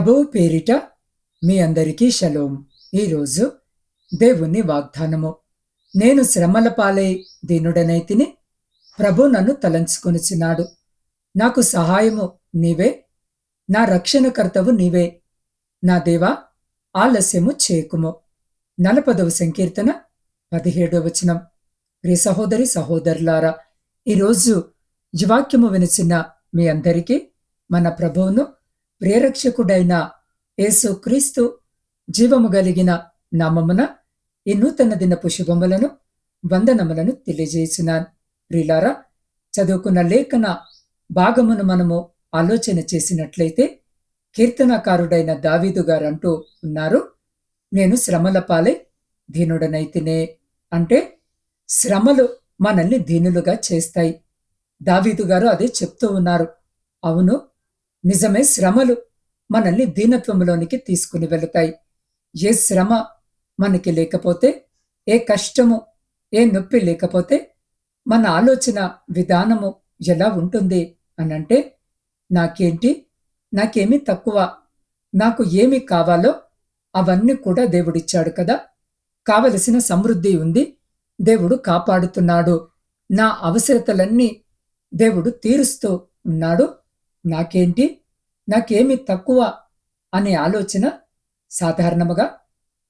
ప్రభువు పేరిట మీ అందరికీ షలోం. ఈరోజు దేవుని వాగ్దానము. నేను శ్రమల పాలై దీనుడనైతిని ప్రభు నన్ను తలంచుకొనిచున్నాడు. నాకు సహాయము నీవే నా రక్షణకర్తవు నీవే. నా దేవా ఆలస్యము చేయకుము నలపదవ సంకీర్తన పదిహేడవ వచనం. ప్రియ సహోదరి సహోదరులారా ఈరోజు జీవాక్యము వినిచిన మీ అందరికీ మన ప్రభువును ప్రేరక్షకుడైన యేసు క్రీస్తు జీవము కలిగిన నామమున ఈ నూతన దినపు శుభములను వందనములను తెలియజేసినాను. ప్రిలారా చదువుకున్న లేఖన భాగమును మనము ఆలోచన చేసినట్లయితే కీర్తనకారుడైన దావీదు గారు అంటూ ఉన్నారు నేను శ్రమల పాలై దీనుడనైతేనే. అంటే శ్రమలు మనల్ని దీనులుగా చేస్తాయి. దావీదు గారు అదే చెప్తూ ఉన్నారు అవును నిజమే శ్రమలు మనల్ని దీనత్వంలోనికి తీసుకుని వెళతాయి. ఏ శ్రమ మనకి లేకపోతే ఏ కష్టము ఏ నొప్పి లేకపోతే మన ఆలోచన విధానము ఎలా ఉంటుంది అనంటే నాకేంటి? నాకేమి తక్కువ నాకు ఏమి కావాలో అవన్నీ కూడా దేవుడిచ్చాడు కదా. కావలసిన సమృద్ధి ఉంది. దేవుడు కాపాడుతున్నాడు. నా అవసరతలన్నీ దేవుడు తీరుస్తూ ఉన్నాడు. నాకేంటి? నాకేమి తక్కువ అనే ఆలోచన సాధారణముగా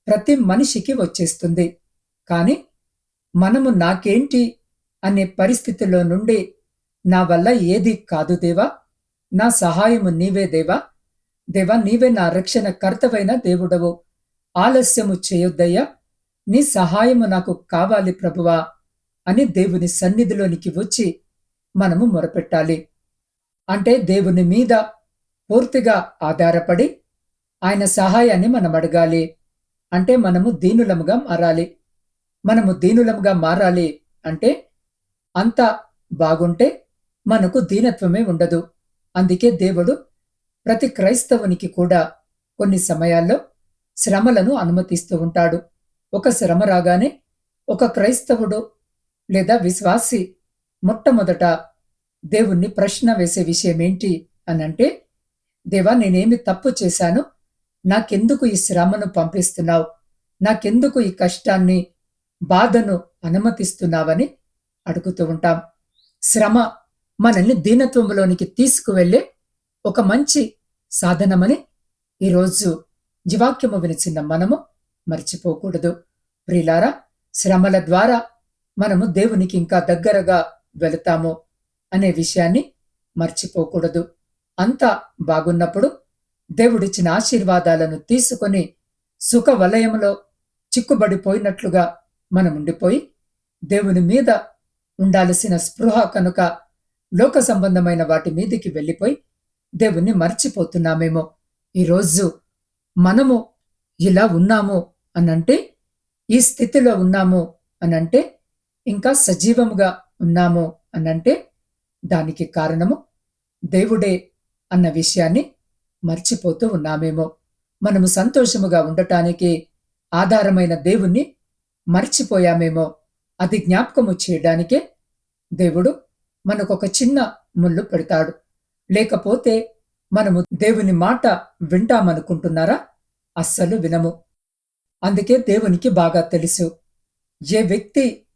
ప్రతి మనిషికి వచ్చేస్తుంది. కానీ మనము నాకేంటి అనే పరిస్థితిలో నుండి నా వల్ల ఏది కాదు దేవా. నా సహాయము నీవే దేవా. దేవా నీవే నా రక్షణ కర్తవైన దేవుడవు. ఆలస్యము చేయొద్దయ్యా. నీ సహాయము నాకు కావాలి ప్రభువా అని దేవుని సన్నిధిలోనికి వచ్చి మనము మొరపెట్టాలి. అంటే దేవుని మీద పూర్తిగా ఆధారపడి ఆయన సహాయాన్ని మనం అడగాలి. అంటే మనము దీనులముగా మారాలి. మనము దీనులముగా మారాలి అంటే అంత బాగుంటే మనకు దీనత్వమే ఉండదు. అందుకే దేవుడు ప్రతి క్రైస్తవునికి కూడా కొన్ని సమయాల్లో శ్రమలను అనుమతిస్తూ ఉంటాడు. ఒక శ్రమ రాగానే ఒక క్రైస్తవుడు లేదా విశ్వాసి మొట్టమొదట దేవుణ్ణి ప్రశ్న వేసే విషయం ఏంటి అనంటే దేవా నేనేమి తప్పు చేశాను? నాకెందుకు ఈ శ్రమను పంపిస్తున్నావు? నాకెందుకు ఈ కష్టాన్ని బాధను అనుమతిస్తున్నావని అడుగుతూ ఉంటాం. శ్రమ మనల్ని దీనత్వంలోనికి తీసుకువెళ్ళే ఒక మంచి సాధనమని ఈరోజు జీవాక్యము వినిచిన మనము మర్చిపోకూడదు. ప్రిలారా శ్రమల ద్వారా మనము దేవునికి ఇంకా దగ్గరగా వెళతాము. అనే విషయాన్ని మర్చిపోకూడదు. అంతా బాగున్నప్పుడు దేవుడిచ్చిన ఆశీర్వాదాలను తీసుకొని సుఖ వలయంలో చిక్కుబడిపోయినట్లుగా మనం ఉండిపోయి దేవుని మీద ఉండాల్సిన స్పృహ కనుక లోక సంబంధమైన వాటి మీదికి వెళ్ళిపోయి దేవుణ్ణి మర్చిపోతున్నామేమో. ఈరోజు మనము ఇలా ఉన్నాము అనంటే ఈ స్థితిలో ఉన్నాము అనంటే ఇంకా సజీవముగా ఉన్నాము అనంటే దానికి కారణము దేవుడే అన్న విషయాన్ని మర్చిపోతూ ఉన్నామేమో. మనము సంతోషముగా ఉండటానికి ఆధారమైన దేవుణ్ణి మర్చిపోయామేమో. అది జ్ఞాపకము చేయడానికే దేవుడు మనకొక చిన్న ముళ్ళు పెడతాడు. లేకపోతే మనము దేవుని మాట వింటామనుకుంటున్నారా? అస్సలు వినము. అందుకే దేవునికి బాగా తెలుసు. ఏ వ్యక్తి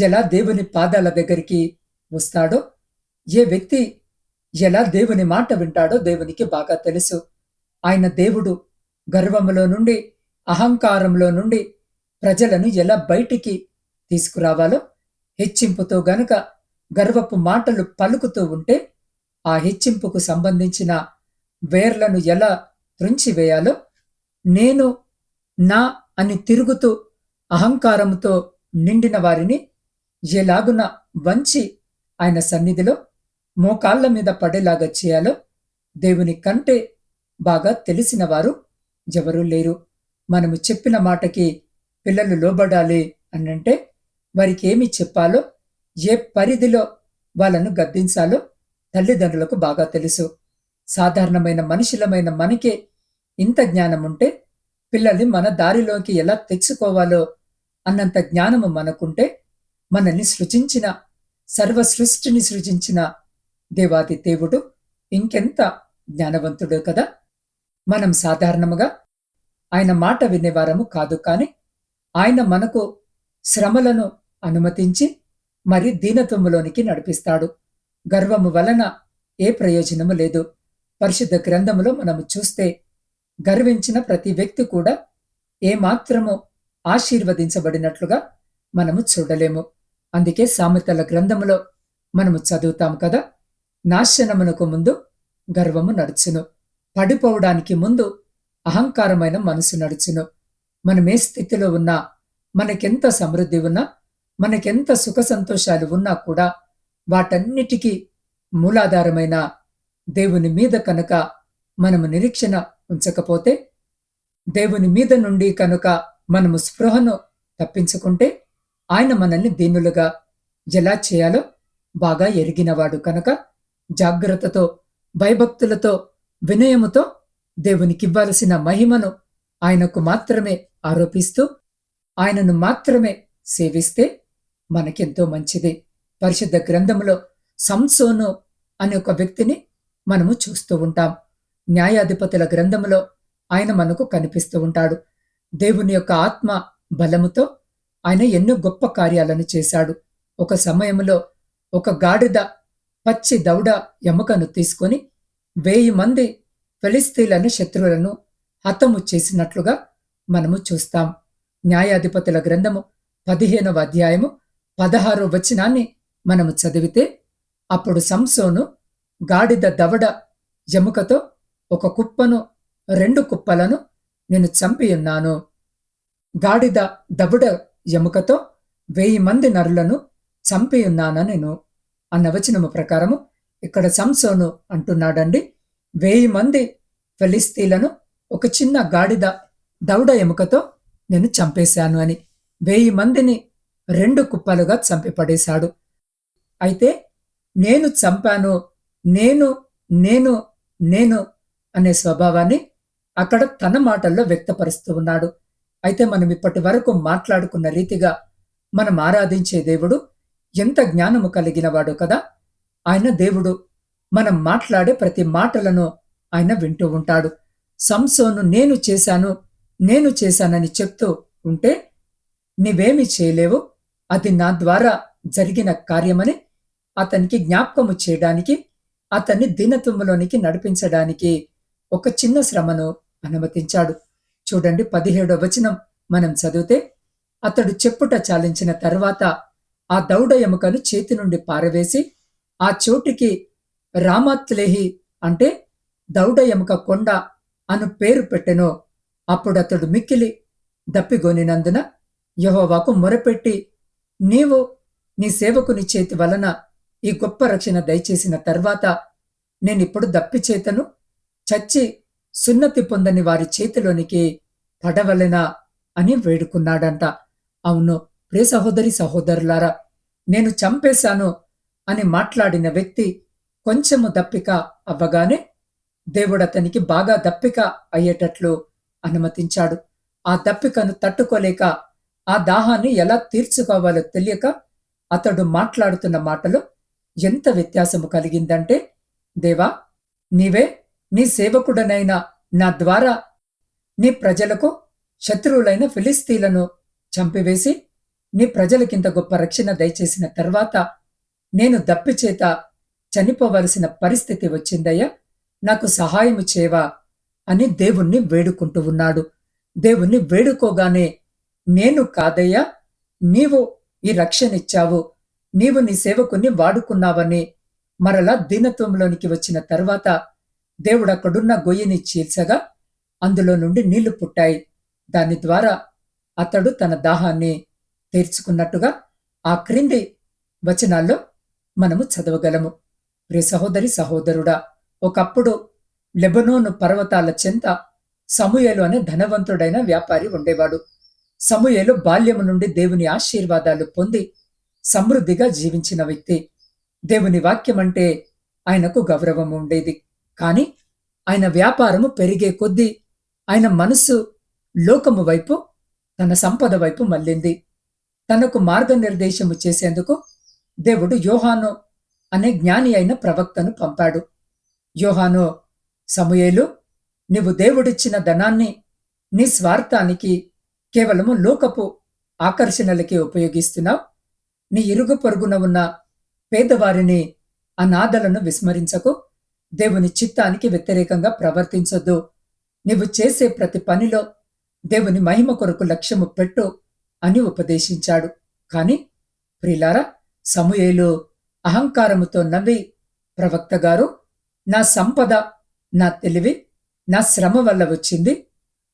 ఎలా దేవుని పాదాల దగ్గరికి వస్తాడో ఏ వ్యక్తి ఎలా దేవుని మాట వింటాడో దేవునికి బాగా తెలుసు. ఆయన దేవుడు గర్వములో నుండి అహంకారంలో నుండి ప్రజలను ఎలా బయటికి తీసుకురావాలో హెచ్చింపుతో గనుక గర్వపు మాటలు పలుకుతూ ఉంటే ఆ హెచ్చింపుకు సంబంధించిన వేర్లను ఎలా త్రుంచివేయాలో నేను నా అని తిరుగుతూ అహంకారముతో నిండిన వారిని ఎలాగున వంచి ఆయన సన్నిధిలో మోకాళ్ళ మీద పడేలాగా చేయాలో దేవుని కంటే బాగా తెలిసిన వారు ఎవరూ లేరు. మనము చెప్పిన మాటకి పిల్లలు లోబడాలి అనంటే వారికి ఏమి చెప్పాలో ఏ పరిధిలో వాళ్ళను గద్దించాలో తల్లిదండ్రులకు బాగా తెలుసు. సాధారణమైన మనుషులమైన మనకే ఇంత జ్ఞానం ఉంటే పిల్లల్ని మన దారిలోకి ఎలా తెచ్చుకోవాలో అన్నంత జ్ఞానము మనకుంటే మనల్ని సృజించిన సర్వ సృష్టిని సృజించిన దేవాది దేవుడు ఇంకెంత జ్ఞానవంతుడు కదా? మనం సాధారణముగా ఆయన మాట వినేవారము కాదు కాని ఆయన మనకు శ్రమలను అనుమతించి మరి దీనత్వములోనికి నడిపిస్తాడు. గర్వము వలన ఏ ప్రయోజనము లేదు. పరిశుద్ధ గ్రంథములో మనము చూస్తే గర్వించిన ప్రతి వ్యక్తి కూడా ఏమాత్రము ఆశీర్వదించబడినట్లుగా మనము చూడలేము. అందుకే సామెతల గ్రంథములో మనము చదువుతాం కదా? నాశనమునకు ముందు గర్వము నడుచును. పడిపోవడానికి ముందు అహంకారమైన మనసు నడుచును. మనమే స్థితిలో ఉన్నా మనకెంత సమృద్ధి ఉన్నా మనకెంత సుఖ సంతోషాలు ఉన్నా కూడా వాటన్నిటికీ మూలాధారమైన దేవుని మీద కనుక మనము నిరీక్షణ ఉంచకపోతే దేవుని మీద నుండి కనుక మనము స్పృహను తప్పించుకుంటే ఆయన మనల్ని దీనులుగా ఎలా చేయాలో బాగా ఎరిగినవాడు కనుక జాగ్రత్తతో భయభక్తులతో వినయముతో దేవునికివ్వాల్సిన మహిమను ఆయనకు మాత్రమే ఆరోపిస్తూ ఆయనను మాత్రమే సేవిస్తే మనకెంతో మంచిది. పరిశుద్ధ గ్రంథంలో సంసోను అనే ఒక వ్యక్తిని మనము చూస్తూ ఉంటాం. న్యాయాధిపతుల గ్రంథంలో ఆయన మనకు కనిపిస్తూ ఉంటాడు. దేవుని యొక్క ఆత్మ బలముతో ఆయన ఎన్నో గొప్ప కార్యాలను చేశాడు. ఒక సమయంలో ఒక గాడిద పచ్చి దౌడ ఎముకను తీసుకొని వేయి మంది ఫిలిస్తీన్లను శత్రువులను హతము చేసినట్లుగా మనము చూస్తాం. న్యాయాధిపతుల గ్రంథము పదిహేనవ అధ్యాయము పదహారో వచనాన్ని మనము చదివితే అప్పుడు సంసోను గాడిద దవడ ఎముకతో ఒక కుప్పను రెండు కుప్పలను నేను చంపియున్నాను గాడిద దవడ ఎముకతో వెయ్యి మంది నరులను చంపియున్నానా నేను? అన్న వచనము ప్రకారము ఇక్కడ సంసోను అంటున్నాడండి. వెయ్యి మంది ఫెలిస్తీలను ఒక చిన్న గాడిద దౌడ ఎముకతో నేను చంపేశాను అని. వెయ్యి మందిని రెండు కుప్పలుగా చంపిపడేశాడు. అయితే నేను చంపాను నేను నేను నేను అనే స్వభావాన్ని అక్కడ తన మాటల్లో వ్యక్తపరుస్తూ ఉన్నాడు. అయితే మనం ఇప్పటి వరకు మాట్లాడుకున్న రీతిగా మనం ఆరాధించే దేవుడు ఎంత జ్ఞానము కలిగినవాడు కదా ఆయన దేవుడు మనం మాట్లాడే ప్రతి మాటలను ఆయన వింటూ ఉంటాడు. సంసోను నేను చేశాను నేను చేశానని చెప్తూ ఉంటే నీవేమి చేయలేవు? అది నా ద్వారా జరిగిన కార్యమని అతనికి జ్ఞాపకము చేయడానికి అతన్ని దీనత్వంలోనికి నడిపించడానికి ఒక చిన్న శ్రమను అనుమతించాడు. చూడండి పదిహేడో వచనం మనం చదివితే అతడు చెప్పుట చాలించిన తర్వాత ఆ దౌడ ఎముకను చేతి నుండి పారవేసి ఆ చోటికి రామాత్లేహి అంటే దౌడ ఎముక కొండ అను పేరు పెట్టెనో. అప్పుడతడు మిక్కిలి దప్పిగొనినందున యహోవాకు మొరపెట్టి నీవు నీ సేవకుని చేతి వలన ఈ గొప్ప రక్షణ దయచేసిన తర్వాత నేనిప్పుడు దప్పిచేతను చచ్చి సున్నతి పొందని వారి చేతిలోనికి పడవలెనా అని వేడుకున్నాడంట. అవును ప్రే సహోదరి సహోదరులారా నేను చంపేశాను అని మాట్లాడిన వ్యక్తి కొంచెము దప్పిక అవ్వగానే దేవుడు అతనికి బాగా దప్పిక అయ్యేటట్లు అనుమతించాడు. ఆ దప్పికను తట్టుకోలేక ఆ దాహాన్ని ఎలా తీర్చుకోవాలో తెలియక అతడు మాట్లాడుతున్న మాటలు ఎంత వ్యత్యాసము కలిగిందంటే దేవా నీవే నీ సేవకుడనైన నా ద్వారా నీ ప్రజలకు శత్రువులైన ఫిలిస్తీలను చంపివేసి నీ ప్రజలకింత గొప్ప రక్షణ దయచేసిన తర్వాత నేను దప్పిచేత చనిపోవలసిన పరిస్థితి వచ్చిందయ్యా. నాకు సహాయము చేవా అని దేవుణ్ణి వేడుకుంటూ ఉన్నాడు. దేవుణ్ణి వేడుకోగానే నేను కాదయ్యా నీవు ఈ రక్షణిచ్చావు నీవు నీ సేవకుని వాడుకున్నావని మరలా దీనత్వంలోనికి వచ్చిన తర్వాత దేవుడు అక్కడున్న గొయ్యిని చీల్చగా అందులో నుండి నీళ్ళు పుట్టాయి. దాని ద్వారా అతడు తన దాహాన్ని తీర్చుకున్నట్టుగా ఆ క్రింది వచనాల్లో మనము చదవగలము. ప్రియ సహోదరి సహోదరుడా ఒకప్పుడు లెబనోను పర్వతాల చెంత సమూయేలు అనే ధనవంతుడైన వ్యాపారి ఉండేవాడు. సమూయేలు బాల్యము నుండి దేవుని ఆశీర్వాదాలు పొంది సమృద్ధిగా జీవించిన వ్యక్తి. దేవుని వాక్యం అంటే ఆయనకు గౌరవం ఉండేది. కాని ఆయన వ్యాపారము పెరిగే కొద్దీ ఆయన మనసు లోకము వైపు తన సంపద వైపు మళ్ళింది. తనకు మార్గనిర్దేశము చేసేందుకు దేవుడు యోహాను అనే జ్ఞాని అయిన ప్రవక్తను పంపాడు. యోహాను సమయేలు నీవు దేవుడిచ్చిన ధనాన్ని నీ స్వార్థానికి కేవలము లోకపు ఆకర్షణలకి ఉపయోగిస్తున్నావు. నీ ఇరుగు పొరుగున ఉన్న పేదవారిని అనాథలను విస్మరించకు. దేవుని చిత్తానికి వ్యతిరేకంగా ప్రవర్తించొద్దు. నీవు చేసే ప్రతి పనిలో దేవుని మహిమ కొరకు లక్ష్యము పెట్టు. అని ఉపదేశించాడు. కాని ప్రిలారా సమూయేలు అహంకారముతో నవ్వి ప్రవక్త గారు నా సంపద నా తెలివి నా శ్రమ వల్ల వచ్చింది.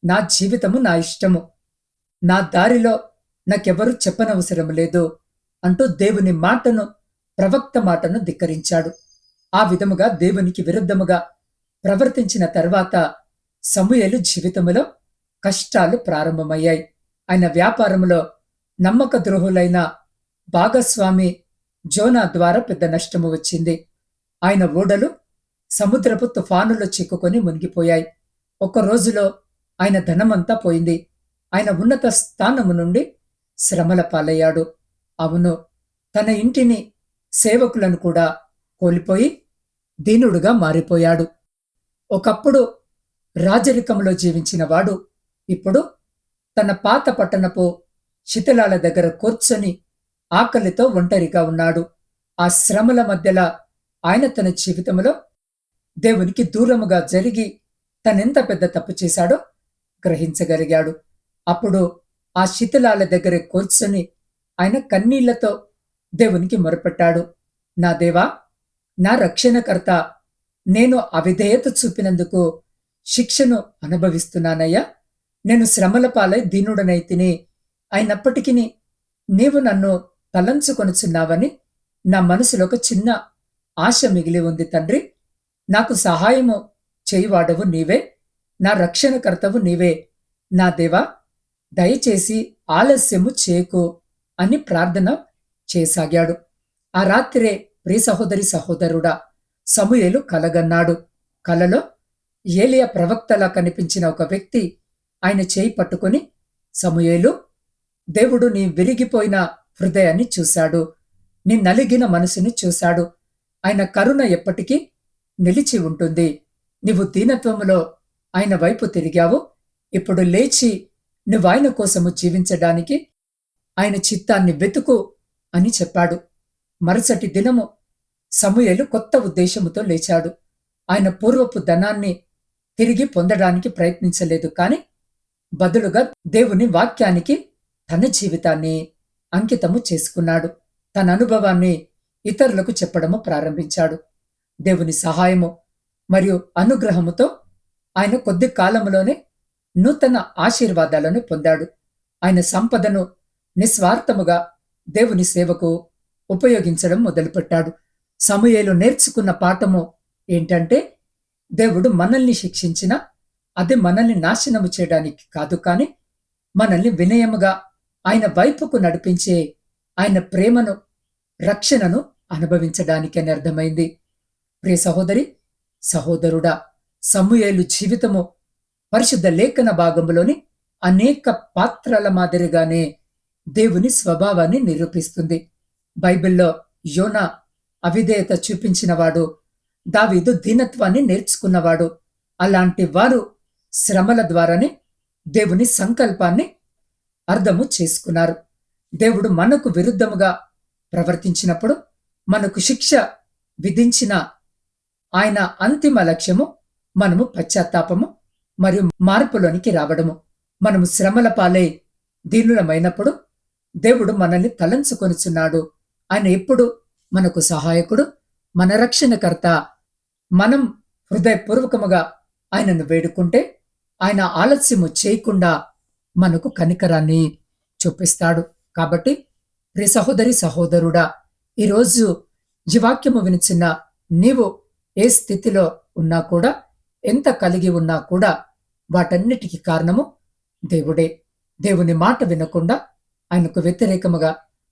నా జీవితము నా ఇష్టము. నా దారిలో నాకెవరూ చెప్పనవసరం లేదు అంటూ దేవుని మాటను ప్రవక్త మాటను ధిక్కరించాడు. ఆ విధముగా దేవునికి విరుద్ధముగా ప్రవర్తించిన తర్వాత సమూయేలు జీవితములో కష్టాలు ప్రారంభమయ్యాయి. ఆయన వ్యాపారములో నమ్మక ద్రోహులైన భాగస్వామి జోనా ద్వారా పెద్ద నష్టము వచ్చింది. ఆయన ఓడలు సముద్రపు తుఫానులో చిక్కుకొని మునిగిపోయాయి. ఒక రోజులో ఆయన ధనమంతా పోయింది. ఆయన ఉన్నత స్థానము నుండి శ్రమల పాలయ్యాడు. అవును తన ఇంటిని సేవకులను కూడా కోల్పోయి దీనుడుగా మారిపోయాడు. ఒకప్పుడు రాజరికంలో జీవించిన వాడు ఇప్పుడు తన పాత పట్టణపు శిథిలాల దగ్గర కూర్చొని ఆకలితో ఒంటరిగా ఉన్నాడు. ఆ శ్రమల మధ్యలో ఆయన తన జీవితంలో దేవునికి దూరముగా జరిగి తనెంత పెద్ద తప్పు చేశాడో గ్రహించగలిగాడు. అప్పుడు ఆ శిథిలాల దగ్గర కూర్చొని ఆయన కన్నీళ్ళతో దేవునికి మొరపెట్టాడు. నా దేవా నా రక్షణకర్త నేను అవిధేయత చూపినందుకు శిక్షను అనుభవిస్తున్నానయ్యా. నేను శ్రమల పాలై దీనుడనైతిని. అయినప్పటికీ నీవు నన్ను తలంచుకొనుచున్నావని నా మనసులో ఒక చిన్న ఆశ మిగిలి ఉంది తండ్రి. నాకు సహాయము చేయువాడవు నీవే. నా రక్షణకర్తవు నీవే. నా దేవా దయచేసి ఆలస్యము చేయకు అని ప్రార్థన చేసాగాడు. ఆ రాత్రే ప్రియ సహోదరి సహోదరుడా సమూయేలు కలగన్నాడు. కలలో ఏలియా ప్రవక్తలా కనిపించిన ఒక వ్యక్తి ఆయన చేయి పట్టుకుని సమూయేలు దేవుడు నీ విరిగిపోయిన హృదయాన్ని చూశాడు. నీ నలిగిన మనసుని చూశాడు. ఆయన కరుణ ఎప్పటికీ నిలిచి ఉంటుంది. నీవు దీనత్వములో ఆయన వైపు తిరిగావు. ఇప్పుడు లేచి నువ్వు ఆయన కోసము జీవించడానికి ఆయన చిత్తాన్ని వెతుకు అని చెప్పాడు. మరుసటి దినము సమూయలు కొత్త ఉద్దేశముతో లేచాడు. ఆయన పూర్వపు ధనాన్ని తిరిగి పొందడానికి ప్రయత్నించలేదు. కాని బదులుగా దేవుని వాక్యానికి తన జీవితాన్ని అంకితము చేసుకున్నాడు. తన అనుభవాన్ని ఇతరులకు చెప్పడము ప్రారంభించాడు. దేవుని సహాయము మరియు అనుగ్రహముతో ఆయన కొద్ది కాలంలోనే నూతన ఆశీర్వాదాలను పొందాడు. ఆయన సంపదను నిస్వార్థముగా దేవుని సేవకు ఉపయోగించడం మొదలుపెట్టాడు. సమయలు నేర్చుకున్న పాఠము ఏంటంటే దేవుడు మనల్ని శిక్షించిన అది మనల్ని నాశనము చేయడానికి కాదు కాని మనల్ని వినయముగా ఆయన వైపుకు నడిపించే ఆయన ప్రేమను రక్షణను అనుభవించడానికి అని అర్థమైంది. ప్రియ సహోదరి సహోదరుడా సమూహేలు జీవితము పరిశుద్ధ లేఖన భాగంలోని అనేక పాత్రల మాదిరిగానే దేవుని స్వభావాన్ని నిరూపిస్తుంది. బైబిల్లో యోనా అవిధేయత చూపించినవాడు దావీదు దీనత్వాన్ని నేర్చుకున్నవాడు. అలాంటి వారు శ్రమల ద్వారానే దేవుని సంకల్పాన్ని అర్థము చేసుకున్నారు. దేవుడు మనకు విరుద్ధముగా ప్రవర్తించినప్పుడు మనకు శిక్ష విధించిన ఆయన అంతిమ లక్ష్యము మనము పశ్చాత్తాపము మరియు మార్పులోనికి రావడము మనము శ్రమల పాలై దీనులమైనప్పుడు దేవుడు మనల్ని తలంచుకొనుచున్నాడు. ఆయన ఎప్పుడు మనకు సహాయకుడు మన రక్షణకర్త మనం హృదయపూర్వకముగా ఆయనను వేడుకుంటే ఆయన ఆలస్యము చేయకుండా మనకు కనికరాన్ని చూపిస్తాడు. కాబట్టి ప్రి సహోదరి సహోదరుడా ఈరోజు జీవాక్యము వినిచిన నీవు ఏ స్థితిలో ఉన్నా కూడా ఎంత కలిగి ఉన్నా కూడా వాటన్నిటికీ కారణము దేవుడే. దేవుని మాట వినకుండా ఆయనకు వ్యతిరేకముగా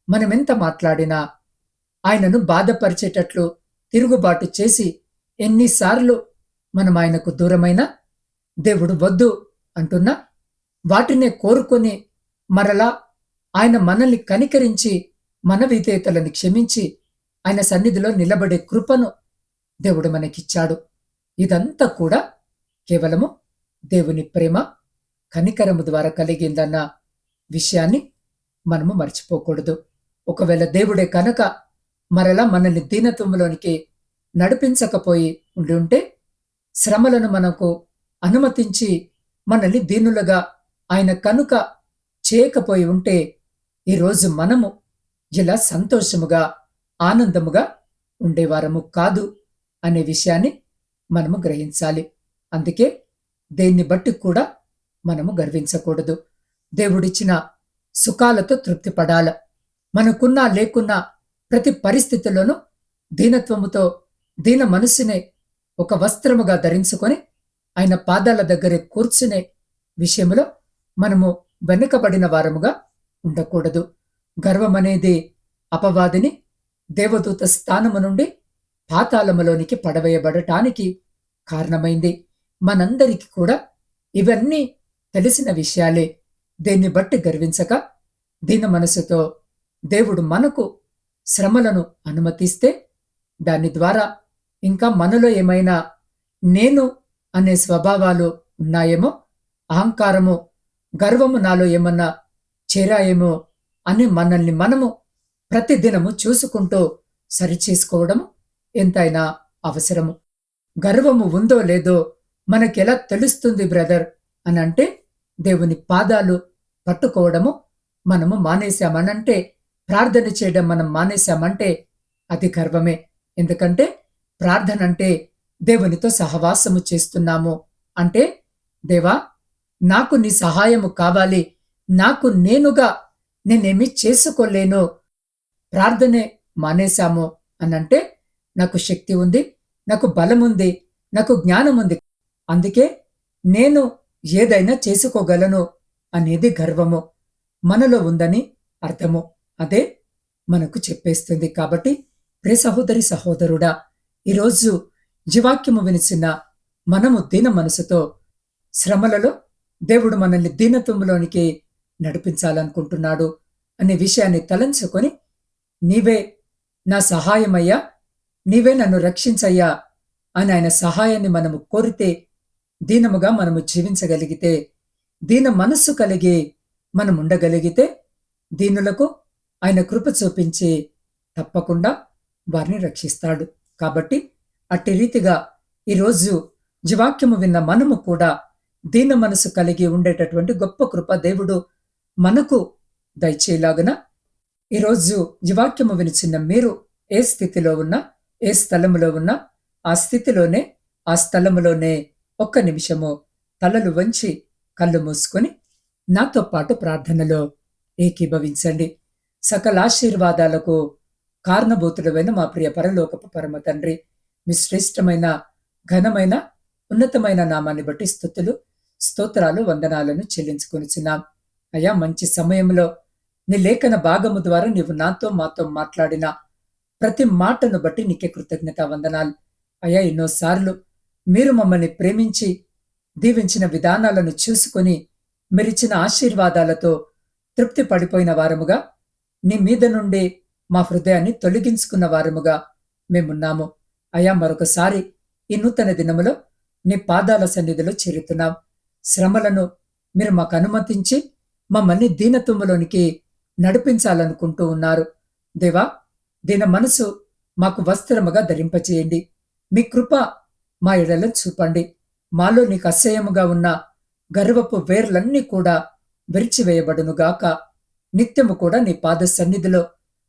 మనమెంత మాట్లాడినా ఆయనను బాధపరిచేటట్లు తిరుగుబాటు చేసి ఎన్నిసార్లు మనం ఆయనకు దూరమైన దేవుడు వద్దు అంటున్నా వాటినే కోరుకొని మరలా ఆయన మనల్ని కనికరించి మన విధేయతలను క్షమించి ఆయన సన్నిధిలో నిలబడే కృపను దేవుడు మనకిచ్చాడు. ఇదంతా కూడా కేవలము దేవుని ప్రేమ కనికరము ద్వారా కలిగిందన్న విషయాన్ని మనము మర్చిపోకూడదు. ఒకవేళ దేవుడే కనుక మరలా మనల్ని దీనత్వంలోనికి నడిపించకపోయి ఉండి ఉంటే శ్రమలను మనకు అనుమతించి మనల్ని దీనులుగా ఆయన కనుక చేయకపోయి ఉంటే ఈరోజు మనము ఇలా సంతోషముగా ఆనందముగా ఉండేవారము కాదు అనే విషయాన్ని మనము గ్రహించాలి. అందుకే దేన్ని బట్టి కూడా మనము గర్వించకూడదు. దేవుడిచ్చిన సుఖాలతో తృప్తిపడాల. మనకున్నా లేకున్నా ప్రతి పరిస్థితిలోనూ దీనత్వముతో దీన మనసునే ఒక వస్త్రముగా ధరించుకొని ఆయన పాదాల దగ్గరే కూర్చునే విషయంలో మనము వెనుకబడిన వారముగా ఉండకూడదు. గర్వం అనేది అపవాదిని దేవదూత స్థానము నుండి పాతాళములోనికి పడవేయబడటానికి కారణమైంది. మనందరికీ కూడా ఇవన్నీ తెలిసిన విషయాలే. దీన్ని బట్టి గర్వించక దీని మనసుతో దేవుడు మనకు శ్రమలను అనుమతిస్తే దాని ద్వారా ఇంకా మనలో ఏమైనా నేను అనే స్వభావాలు ఉన్నాయేమో? అహంకారము గర్వము నాలో ఏమన్నా చేరాయేమో అని మనల్ని మనము ప్రతిదినము చూసుకుంటూ సరిచేసుకోవడము ఎంతైనా అవసరము. గర్వము ఉందో లేదో మనకెలా తెలుస్తుంది బ్రదర్ అని అంటే దేవుని పాదాలు పట్టుకోవడము మనము మానేశామనంటే ప్రార్థన చేయడం మనం మానేశామంటే అది గర్వమే. ఎందుకంటే ప్రార్థన అంటే దేవునితో సహవాసము చేస్తున్నాము. అంటే దేవా నాకు నీ సహాయము కావాలి. నాకు నేనుగా నేనేమి చేసుకోలేను. ప్రార్థనే మానేశాము అనంటే నాకు శక్తి ఉంది నాకు బలం ఉంది నాకు జ్ఞానం ఉంది. అందుకే నేను ఏదైనా చేసుకోగలను అనేది గర్వము. మనలో ఉందని అర్థము. అదే మనకు చెప్పేస్తుంది కాబట్టి ప్రే సహోదరి సహోదరుడా ఈరోజు జీవాక్యము వినిచిన మనము దీన మనసుతో శ్రమలలో దేవుడు మనల్ని దీనత్వంలోనికి నడిపించాలనుకుంటున్నాడు అనే విషయాన్ని తలంచుకొని నీవే నా సహాయమయ్యా నీవే నన్ను రక్షించయ్యా అని ఆయన సహాయాన్ని మనము కోరితే దీనముగా మనము జీవించగలిగితే దీన మనస్సు కలిగి మనం ఉండగలిగితే దీనులకు ఆయన కృప చూపించి తప్పకుండా వారిని రక్షిస్తాడు. కాబట్టి అట్టి రీతిగా ఈరోజు జీవాక్యము విన్న మనము కూడా దీన మనసు కలిగి ఉండేటటువంటి గొప్ప కృప దేవుడు మనకు దయచేలాగున ఈరోజు జీవాక్యము వినిచిన మీరు ఏ స్థితిలో ఉన్నా ఏ స్థలములో ఉన్నా ఆ స్థితిలోనే ఆ స్థలములోనే ఒక్క నిమిషము తలలు వంచి కళ్ళు మూసుకొని నాతో పాటు ప్రార్థనలో ఏకీభవించండి. సకల ఆశీర్వాదాలకు కారణభూతుడమైన మా ప్రియ పరలోకపు పరమ తండ్రి మీ శ్రేష్టమైన ఘనమైన ఉన్నతమైన నామాన్ని బట్టి స్థుతులు స్తోత్రాలు వందనాలను చెల్లించుకొనిచున్నాం. అయ్యా మంచి సమయంలో నీ లేఖన భాగము ద్వారా నీవు నాతో మాతో మాట్లాడిన ప్రతి మాటను బట్టి నీకే కృతజ్ఞత వందనాలు. అయ్యా ఎన్నోసార్లు మీరు మమ్మల్ని ప్రేమించి దీవించిన విధానాలను చూసుకొని మీరిచ్చిన ఆశీర్వాదాలతో తృప్తి పడిపోయిన వారముగా నీ మీద నుండి మా హృదయాన్ని తొలగించుకున్న వారముగా మేమున్నాము. అయా మరొకసారి ఈ నూతన దినములో నీ పాదాల సన్నిధిలో చేరుతున్నాం శ్రమలను మీరు మాకు అనుమతించి మమ్మల్ని దీనత్వములోనికి నడిపించాలనుకుంటూ ఉన్నారు. దేవా దీన మనసు మాకు వస్త్రముగా ధరింపచేయండి. మీ కృప మా ఎడల చూపండి. మాలో నీకు అసహ్యముగా ఉన్న గర్వపు వేర్లన్నీ కూడా విరిచివేయబడునుగాక నిత్యము కూడా నీ పాద సన్నిధిలో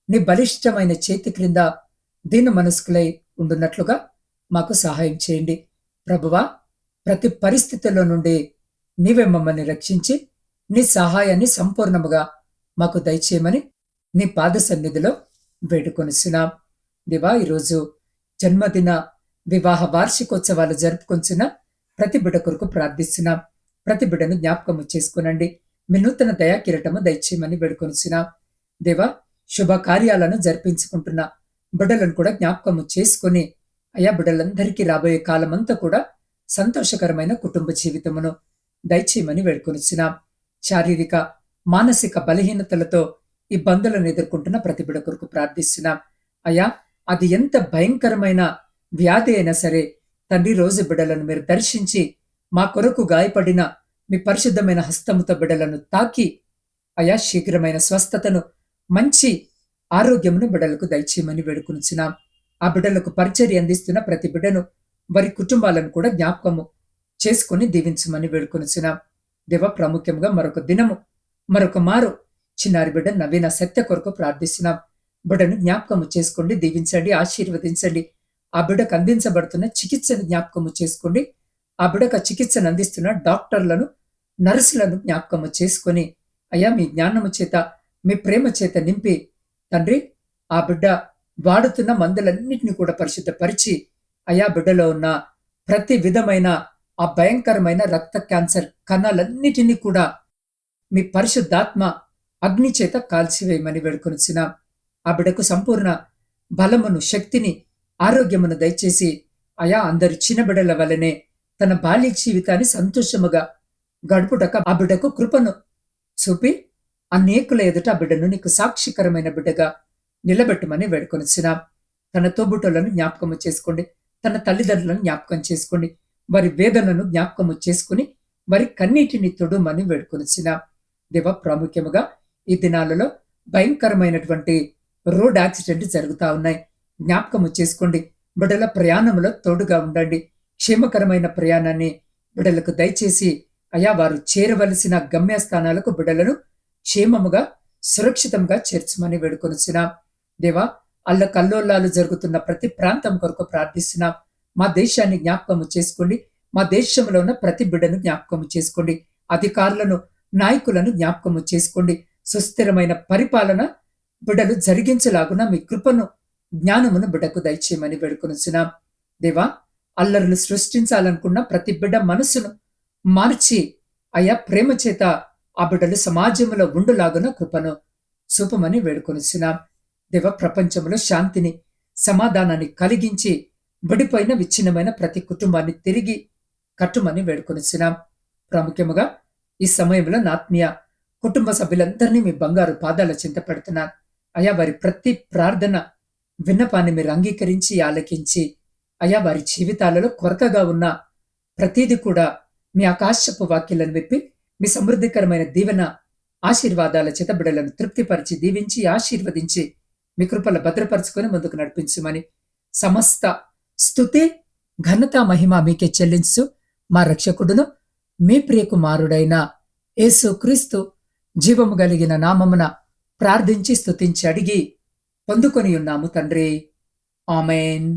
నీ బలిష్టమైన చేతి క్రింద దీన మనస్కులై ఉండున్నట్లుగా మాకు సహాయం చేయండి. ప్రభువా ప్రతి పరిస్థితుల్లో నుండి నీవే మమ్మల్ని రక్షించి నీ సహాయాన్ని సంపూర్ణముగా మాకు దయచేయమని నీ పాద సన్నిధిలో వేడుకొనిస్తున్నాం దివా ఈరోజు జన్మదిన వివాహ వార్షికోత్సవాలు జరుపుకొంచిన ప్రతి బిడ కొరకు ప్రార్థిస్తున్నాం. ప్రతి బిడను జ్ఞాపకము చేసుకునండి. మీ నూతన దయా కిరటము దయచేయమని వేడుకొనిస్తున్నాం దేవా శుభకార్యాలను జరిపించుకుంటున్నా బిడ్డలను కూడా జ్ఞాపకము చేసుకొని అయా బిడ్డలందరికీ రాబోయే కాలమంతా కూడా సంతోషకరమైన కుటుంబ జీవితమును దయచేయమని వేడుకొనిచ్చినాం శారీరక మానసిక బలహీనతలతో ఇబ్బందులను ఎదుర్కొంటున్న ప్రతి బిడ కొరకు ప్రార్థిస్తున్నాం. అయ్యా అది ఎంత భయంకరమైన వ్యాధి అయినా సరే తండ్రి రోజు బిడ్డలను మీరు దర్శించి మా కొరకు గాయపడిన మీ పరిశుద్ధమైన హస్తముతో బిడలను తాకి అయా శీఘ్రమైన స్వస్థతను మంచి ఆరోగ్యమును బిడలకు దయచేయమని వేడుకొనిచున్నాం. ఆ బిడ్డలకు పరిచర్య అందిస్తున్న ప్రతి బిడ్డను వారి కుటుంబాలను కూడా జ్ఞాపకము చేసుకుని దీవించమని వేడుకొనిచున్నాం. దేవ ప్రాముఖ్యంగా మరొక దినము మరొక మారు చిన్నారి బిడ్డ నవీన సత్య కొరకు ప్రార్థిస్తున్నాం. బిడ్డను జ్ఞాపకము చేసుకోండి దీవించండి ఆశీర్వదించండి. ఆ బిడ్డకు అందించబడుతున్న చికిత్సను జ్ఞాపకము చేసుకోండి. ఆ బిడ్డకు చికిత్సను అందిస్తున్న డాక్టర్లను నర్సులను జ్ఞాపకము చేసుకొని అయ్యా మీ జ్ఞానము చేత మీ ప్రేమ చేత నింపి తండ్రి ఆ బిడ్డ వాడుతున్న మందులన్నిటిని కూడా పరిశుద్ధపరిచి అయా బిడ్డలో ఉన్న ప్రతి విధమైన ఆ భయంకరమైన రక్త క్యాన్సర్ కణాలన్నిటినీ కూడా మీ పరిశుద్ధాత్మ అగ్ని చేత కాల్చివేయమని వేడుకొనిచ్చిన ఆ బిడ్డకు సంపూర్ణ బలమును శక్తిని ఆరోగ్యమును దయచేసి అయా అందరి చిన్న బిడ్డల వలనే తన బాల్య జీవితాన్ని సంతోషముగా గడుపుటక ఆ బిడ్డకు కృపను చూపి అనేకుల ఎదుట బిడ్డను నీకు సాక్షికరమైన బిడ్డగా నిలబెట్టమని వేడుకొనిచ్చినాం తన తోబుటలను జ్ఞాపకము చేసుకోండి. తన తల్లిదండ్రులను జ్ఞాపకం చేసుకోండి. వారి వేదనను జ్ఞాపకము చేసుకుని వారి కన్నీటిని తొడుమని వేడుకొనిచ్చిన దేవ ప్రాముఖ్యముగా ఈ దినాలలో భయంకరమైనటువంటి రోడ్ యాక్సిడెంట్ జరుగుతా ఉన్నాయి. జ్ఞాపకము చేసుకోండి. బిడ్డల ప్రయాణంలో తోడుగా ఉండండి. క్షేమకరమైన ప్రయాణాన్ని బిడ్డలకు దయచేసి అయా వారు చేరవలసిన గమ్యస్థానాలకు బిడ్డలను క్షేమముగా సురక్షితంగా చేర్చమని వేడుకొనిచ్చినాం దేవా అల్ల కల్లోల్లాలు జరుగుతున్న ప్రతి ప్రాంతం కొరకు ప్రార్థిస్తున్నాం. మా దేశాన్ని జ్ఞాపకము చేసుకోండి. మా దేశంలో ఉన్న ప్రతి బిడ్డను జ్ఞాపకము చేసుకోండి. అధికారులను నాయకులను జ్ఞాపకము చేసుకోండి. సుస్థిరమైన పరిపాలన బిడ్డలు జరిగించలాగున మీ కృపను జ్ఞానమును బిడ్డకు దయచేయమని వేడుకొనిచున్నాం. దేవా అల్లర్లు సృష్టించాలనుకున్న ప్రతి బిడ్డ మనసును మార్చి అయా ప్రేమ చేత ఆ బిడ్డలు సమాజంలో ఉండులాగున కృపను చూపమని వేడుకొనిచున్నాం. దేవ ప్రపంచంలో శాంతిని సమాధానాన్ని కలిగించి బడిపైన విచ్ఛిన్నమైన ప్రతి కుటుంబాన్ని తిరిగి కట్టుమని వేడుకొనిచున్నాం. ప్రాముఖ్యముగా ఈ సమయంలో నాత్మీయ కుటుంబ సభ్యులందరినీ మీ బంగారు పాదాల చింత పెడుతున్నాను అయా వారి ప్రతి ప్రార్థన విన్నపాన్ని మీరు అంగీకరించి ఆలకించి అయా వారి జీవితాలలో కొరతగా ఉన్న ప్రతీది కూడా మీ ఆకాశపు వాక్యాలను విప్పి మీ సమృద్ధికరమైన దీవెన ఆశీర్వాదాల చితబిడలను తృప్తిపరిచి దీవించి ఆశీర్వదించి మీ కృపల భద్రపరుచుకొని ముందుకు నడిపించమని సమస్త స్థుతి ఘనత మహిమ మీకే చెల్లించు. మా రక్షకుడును మీ ప్రియకుమారుడైన యేసు క్రీస్తు జీవము కలిగిన నామమున ప్రార్థించి స్తుతించి అడిగి పొందుకొని ఉన్నాము తండ్రి. ఆమెన్.